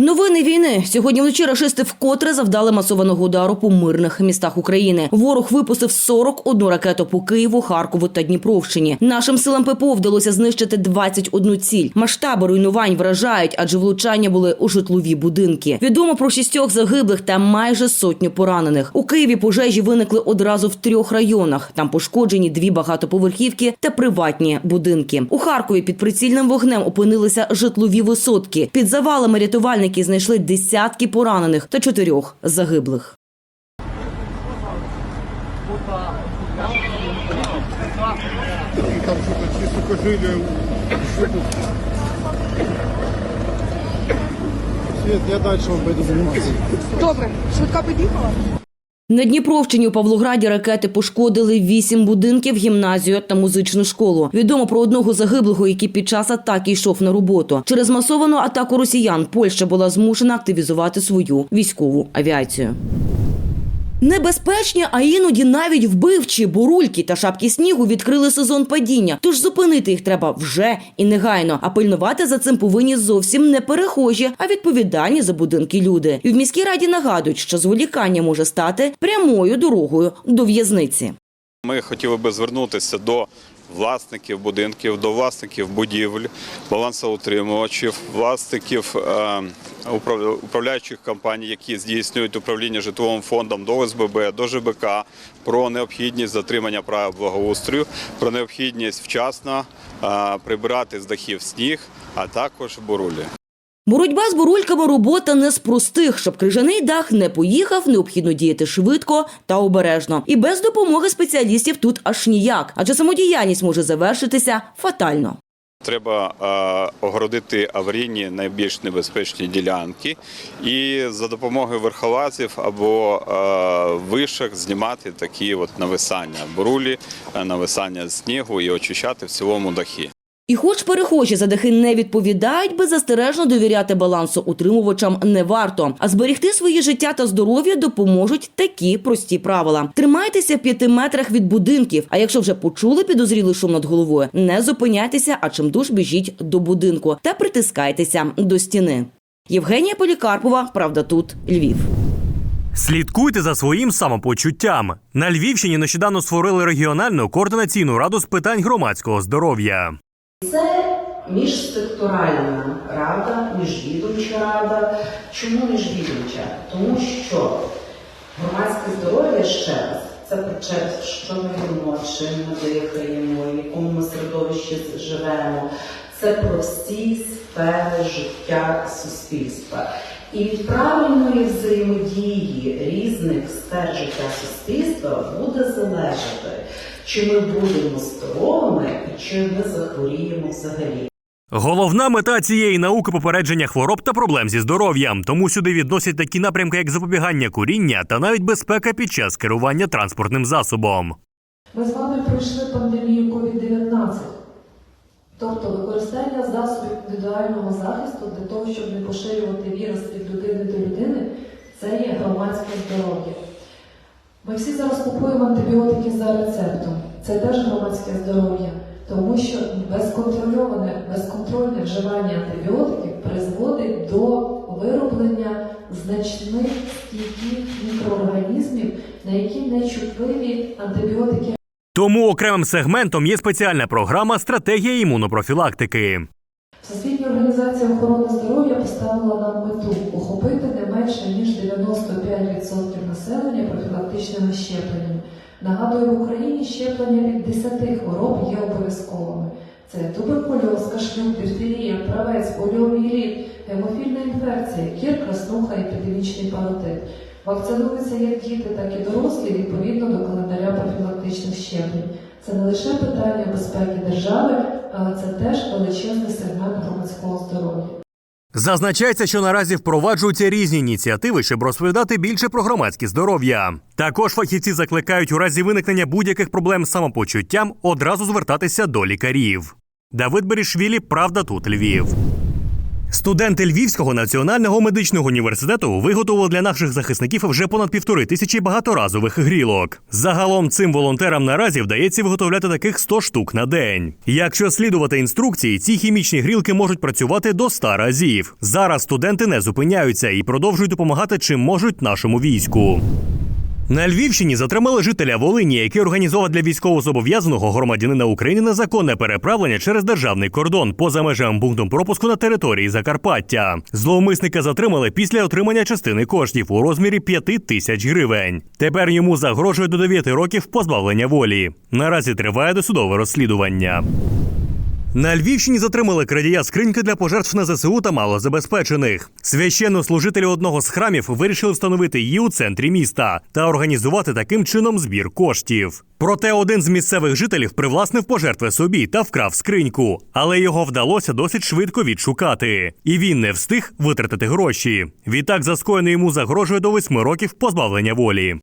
Новини війни сьогодні вночі рашисти вкотре завдали масованого удару по мирних містах України. Ворог випустив 41 ракету по Києву, Харкову та Дніпровщині. Нашим силам ППО вдалося знищити 21 ціль. Масштаби руйнувань вражають, адже влучання були у житлові будинки. Відомо про шістьох загиблих та майже сотню поранених. У Києві пожежі виникли одразу в трьох районах. Там пошкоджені дві багатоповерхівки та приватні будинки. У Харкові під прицільним вогнем опинилися житлові висотки. Під завалами рятувальники знайшли десятки поранених та чотирьох загиблих. Там я далі вам пойду заниматься. Добре, швидка під'їхала? На Дніпровщині у Павлограді ракети пошкодили вісім будинків, гімназію та музичну школу. Відомо про одного загиблого, який під час атаки йшов на роботу. Через масовану атаку росіян Польща була змушена активізувати свою військову авіацію. Небезпечні, а іноді навіть вбивчі бурульки та шапки снігу відкрили сезон падіння. Тож зупинити їх треба вже і негайно. А пильнувати за цим повинні зовсім не перехожі, а відповідальні за будинки люди. І в міській раді нагадують, що зволікання може стати прямою дорогою до в'язниці. Ми хотіли би звернутися до власників будинків, до власників будівель, балансоутримувачів, власників е, управляючих компаній, які здійснюють управління житловим фондом до ОСББ, до ЖБК, про необхідність затримання права благоустрою, про необхідність вчасно е, прибирати з дахів сніг, а також бурулі. Боротьба з бурульками робота не з простих. Щоб крижаний дах не поїхав, необхідно діяти швидко та обережно. І без допомоги спеціалістів тут аж ніяк, адже самодіяльність може завершитися фатально. Треба е, огородити аварійні найбільш небезпечні ділянки і за допомогою верхолазів або е, вишок знімати такі от нависання бурулі, нависання снігу і очищати в цілому дахи. І хоч перехожі за дахи не відповідають, беззастережно довіряти балансу утримувачам не варто. А зберегти своє життя та здоров'я допоможуть такі прості правила. Тримайтеся в п'яти метрах від будинків. А якщо вже почули підозрілий шум над головою, не зупиняйтеся, а чимдуж біжіть до будинку та притискайтеся до стіни. Євгенія Полікарпова, правда, тут Львів. Слідкуйте за своїм самопочуттям. На Львівщині нещодавно створили регіональну координаційну раду з питань громадського здоров'я. Це міжсекторальна рада, міжвідомча рада. Чому міжвідомча? Тому що громадське здоров'я ще раз це про те, що ми їмо, чим ми дихаємо, в якому ми середовищі живемо. Це про всі сфери життя суспільства. І від правильної взаємодії різних сфер життя суспільства буде залежати, чи ми будемо здоровими і чи ми захворіємо взагалі. Головна мета цієї науки попередження хвороб та проблем зі здоров'ям. Тому сюди відносять такі напрямки, як запобігання куріння та навіть безпека під час керування транспортним засобом. Ми з вами пройшли пандемію COVID-19, тобто використання засобів індивідуального захисту для того, щоб не поширювати вірус від людини до людини, це є громадське здоров'я. Ми всі зараз купуємо антибіотики за рецептом. Це теж громадське здоров'я, тому що безконтрольоване, безконтрольне вживання антибіотиків призводить до вироблення значних стійких мікроорганізмів, на які не чутливі антибіотики Тому окремим сегментом є спеціальна програма стратегія імунопрофілактики. Всесвітня організація охорони здоров'я поставила нам мету охопити не менше ніж 95% населення профілактичними щепленнями. Нагадую, в Україні щеплення від 10 хвороб є обов'язковими. Це туберкульоз, кашлюк, дифтерія, правець, поліоміеліт, гемофільна інфекція, кір, краснуха, епідемічний паротит. Вакцинуються як діти, так і дорослі відповідно до календаря профілактичних щеплень. Це не лише питання безпеки держави, але це теж величезний сегмент громадського здоров'я. Зазначається, що наразі впроваджуються різні ініціативи, щоб розповідати більше про громадське здоров'я. Також фахівці закликають у разі виникнення будь-яких проблем з самопочуттям одразу звертатися до лікарів. Давид Берішвілі, правда, тут Львів. Студенти Львівського національного медичного університету виготовили для наших захисників вже понад півтори тисячі багаторазових грілок. Загалом цим волонтерам наразі вдається виготовляти таких 100 штук на день. Якщо слідувати інструкції, ці хімічні грілки можуть працювати до 100 разів. Зараз студенти не зупиняються і продовжують допомагати чим можуть нашому війську. На Львівщині затримали жителя Волині, який організував для військовозобов'язаного громадянина України незаконне переправлення через державний кордон поза межами пунктом пропуску на території Закарпаття. Зловмисника затримали після отримання частини коштів у розмірі 5 тисяч гривень. Тепер йому загрожує до 9 років позбавлення волі. Наразі триває досудове розслідування. На Львівщині затримали крадія скриньки для пожертв на ЗСУ та малозабезпечених. Священнослужителі одного з храмів вирішили встановити її у центрі міста та організувати таким чином збір коштів. Проте один з місцевих жителів привласнив пожертви собі та вкрав скриньку, але його вдалося досить швидко відшукати. І він не встиг витратити гроші. Відтак за скоєне йому загрожує до восьми років позбавлення волі.